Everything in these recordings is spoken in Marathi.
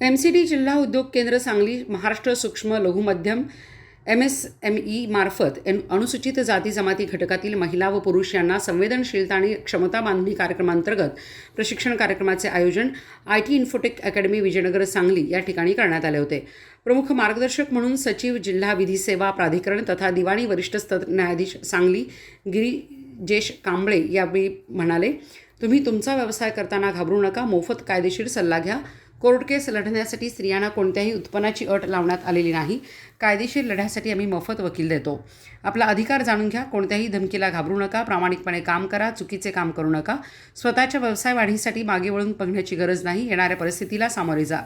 एम सी डी जिल्हा उद्योग केंद्र सांगली महाराष्ट्र सूक्ष्म लघुमध्यम एम एस एम ई मार्फत एन- अनुसूचित जाती जमाती घटकातील महिला व पुरुष यांना संवेदनशीलता आणि क्षमता बांधणी कार्यक्रमांतर्गत प्रशिक्षण कार्यक्रमाचे आयोजन I T infotech academy Vijaynagar Sangli या ठिकाणी करण्यात आले होते. प्रमुख मार्गदर्शक म्हणून सचिव जिल्हा विधी सेवा प्राधिकरण तथा दिवाणी वरिष्ठ स्तर न्यायाधीश सांगली गिरीजेश कांबळे यावेळी म्हणाले तुम्ही तुमचा व्यवसाय करताना घाबरू नका मोफत कायदेशीर सल्ला घ्या. कोर्ट केस लढण्यासाठी स्त्रियांना कोणत्याही उत्पन्नाची अट लावण्यात आलेली नाही. कायदेशीर लढ्यासाठी आम्ही मोफत वकील देतो. आपला अधिकार जाणून घ्या. कोणत्याही धमकीला घाबरू नका. प्रामाणिकपणे काम करा. चुकीचे काम करू नका. स्वतःच्या व्यवसाय वाढीसाठी मागे वळून बघण्याची गरज नाही. येणाऱ्या परिस्थितीला सामोरे जा.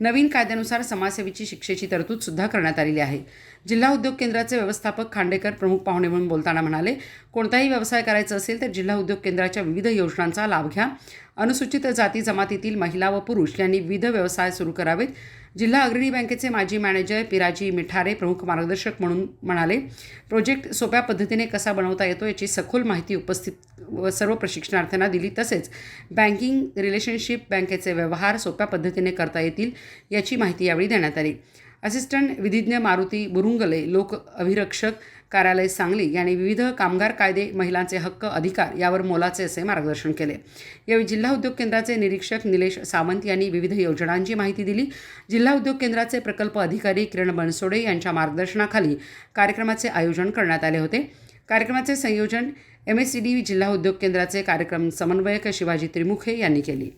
नवीन कायद्यानुसार समाजसेवेची शिक्षेची तरतूद सुद्धा करण्यात आलेली आहे. जिल्हा उद्योग केंद्राचे व्यवस्थापक खांडेकर प्रमुख पाहुणे म्हणून बोलताना म्हणाले कोणताही व्यवसाय करायचा असेल तर जिल्हा उद्योग केंद्राच्या विविध योजनांचा लाभ घ्या. अनुसूचित जाती जमातीतील महिला व पुरुष यांनी विविध व्यवसाय सुरू करावेत. जिल्हा अग्रणी बँकेचे माजी मॅनेजर पिराजी मिठारे प्रमुख मार्गदर्शक म्हणून म्हणाले प्रोजेक्ट सोप्या पद्धतीने कसा बनवता येतो याची सखोल माहिती उपस्थित व सर्व प्रशिक्षणार्थ्यांना दिली. तसेच बँकिंग रिलेशनशिप बँकेचे व्यवहार सोप्या पद्धतीने करता येतील याची माहिती यावेळी देण्यात आली. असिस्टंट विधिज्ञ मारुती बुरुंगले लोक अभिरक्षक कार्यालय सांगली यांनी विविध कामगार कायदे महिलांचे हक्क अधिकार यावर मोलाचे असे मार्गदर्शन केले. यावेळी जिल्हा उद्योग केंद्राचे निरीक्षक निलेश सावंत यांनी विविध योजनांची माहिती दिली. जिल्हा उद्योग केंद्राचे प्रकल्प अधिकारी किरण बनसोडे यांच्या मार्गदर्शनाखाली कार्यक्रमाचे आयोजन करण्यात आले होते. कार्यक्रमाचे संयोजन एम एस सी डी जिल्हा उद्योग केंद्राचे कार्यक्रम समन्वयक शिवाजी त्रिमुखे यांनी केली.